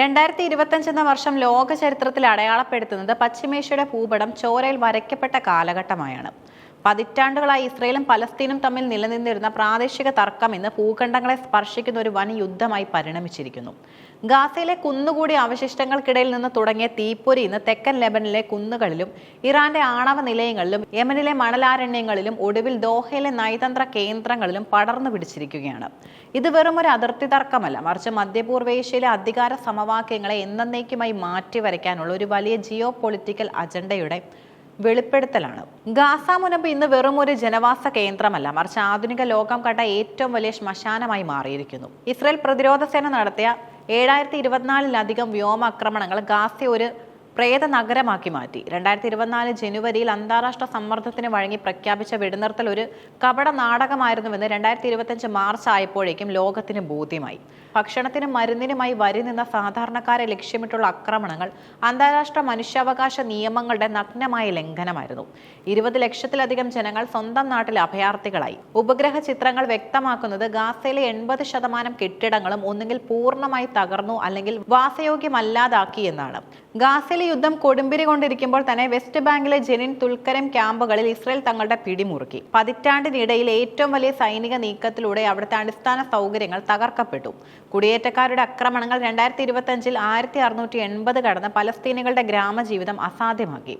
രണ്ടായിരത്തി ഇരുപത്തഞ്ച് എന്ന വർഷം ലോക ചരിത്രത്തിൽ അടയാളപ്പെടുത്തുന്നത് പശ്ചിമേഷ്യയുടെ ഭൂപടം ചോരയിൽ വരയ്ക്കപ്പെട്ട കാലഘട്ടമായാണ്. പതിറ്റാണ്ടുകളായി ഇസ്രയേലും പലസ്തീനും തമ്മിൽ നിലനിന്നിരുന്ന പ്രാദേശിക തർക്കം ഇന്ന് ഭൂഖണ്ഡങ്ങളെ സ്പർശിക്കുന്ന ഒരു വൻ യുദ്ധമായി പരിണമിച്ചിരിക്കുന്നു. ഗാസയിലെ കുന്നുകൂടി അവശിഷ്ടങ്ങൾക്കിടയിൽ നിന്ന് തുടങ്ങിയ തീപ്പൊരി ഇന്ന് തെക്കൻ ലെബനിലെ കുന്നുകളിലും ഇറാന്റെ ആണവ നിലയങ്ങളിലും യമനിലെ മണലാരണ്യങ്ങളിലും ഒടുവിൽ ദോഹയിലെ നയതന്ത്ര കേന്ദ്രങ്ങളിലും പടർന്നു പിടിച്ചിരിക്കുകയാണ്. ഇത് വെറും ഒരു അതിർത്തി തർക്കമല്ല മറിച്ച് മധ്യപൂർവേഷ്യയിലെ അധികാര സമവാക്യങ്ങളെ എന്നേക്കുമായി മാറ്റിവരയ്ക്കാനുള്ള ഒരു വലിയ ജിയോ പൊളിറ്റിക്കൽ അജണ്ടയുടെ വെളിപ്പെടുത്തലാണ്. ഗാസ മുനമ്പ് ഇന്ന് വെറും ഒരു ജനവാസ കേന്ദ്രമല്ല മറിച്ച് ആധുനിക ലോകം കണ്ട ഏറ്റവും വലിയ ശ്മശാനമായി മാറിയിരിക്കുന്നു. ഇസ്രായേൽ പ്രതിരോധ സേന നടത്തിയ ഏഴായിരത്തി ഇരുപത്തിനാലിലധികം വ്യോമാക്രമണങ്ങൾ ഗാസയെ ഒരു പ്രേത നഗരമാക്കി മാറ്റി. രണ്ടായിരത്തി ഇരുപത്തിനാല് ജനുവരിയിൽ അന്താരാഷ്ട്ര സമ്മർദ്ദത്തിന് വഴങ്ങി പ്രഖ്യാപിച്ച വെടിനിർത്തൽ ഒരു കപട നാടകമായിരുന്നുവെന്ന് രണ്ടായിരത്തി ഇരുപത്തഞ്ച് മാർച്ച് ആയപ്പോഴേക്കും ലോകത്തിന് ബോധ്യമായി. ഭക്ഷണത്തിനും മരുന്നിനുമായി വരി നിന്ന സാധാരണക്കാരെ ലക്ഷ്യമിട്ടുള്ള ആക്രമണങ്ങൾ അന്താരാഷ്ട്ര മനുഷ്യാവകാശ നിയമങ്ങളുടെ നഗ്നമായ ലംഘനമായിരുന്നു. ഇരുപത് ലക്ഷത്തിലധികം ജനങ്ങൾ സ്വന്തം നാട്ടിൽ അഭയാർത്ഥികളായി. ഉപഗ്രഹ ചിത്രങ്ങൾ വ്യക്തമാക്കുന്നത് ഗാസയിലെ എൺപത് ശതമാനം കെട്ടിടങ്ങളും ഒന്നുകിൽ പൂർണമായി തകർന്നു അല്ലെങ്കിൽ വാസയോഗ്യമല്ലാതാക്കി എന്നാണ്. ഗാസയിലെ യുദ്ധം കൊടുമ്പിരി കൊണ്ടിരിക്കുമ്പോൾ തന്നെ വെസ്റ്റ് ബാങ്കിലെ ജെനിൻ തുൽക്കരം ക്യാമ്പുകളിൽ ഇസ്രായേൽ തങ്ങളുടെ പിടിമുറുക്കി. പതിറ്റാണ്ടിനിടയിൽ ഏറ്റവും വലിയ സൈനിക നീക്കത്തിലൂടെ അവിടുത്തെ അടിസ്ഥാന സൗകര്യങ്ങൾ തകർക്കപ്പെട്ടു. കുടിയേറ്റക്കാരുടെ ആക്രമണങ്ങൾ രണ്ടായിരത്തി ഇരുപത്തഞ്ചിൽ ആയിരത്തി അറുന്നൂറ്റി എൺപത് കടന്ന് പലസ്തീനികളുടെ ഗ്രാമജീവിതം അസാധ്യമാക്കി.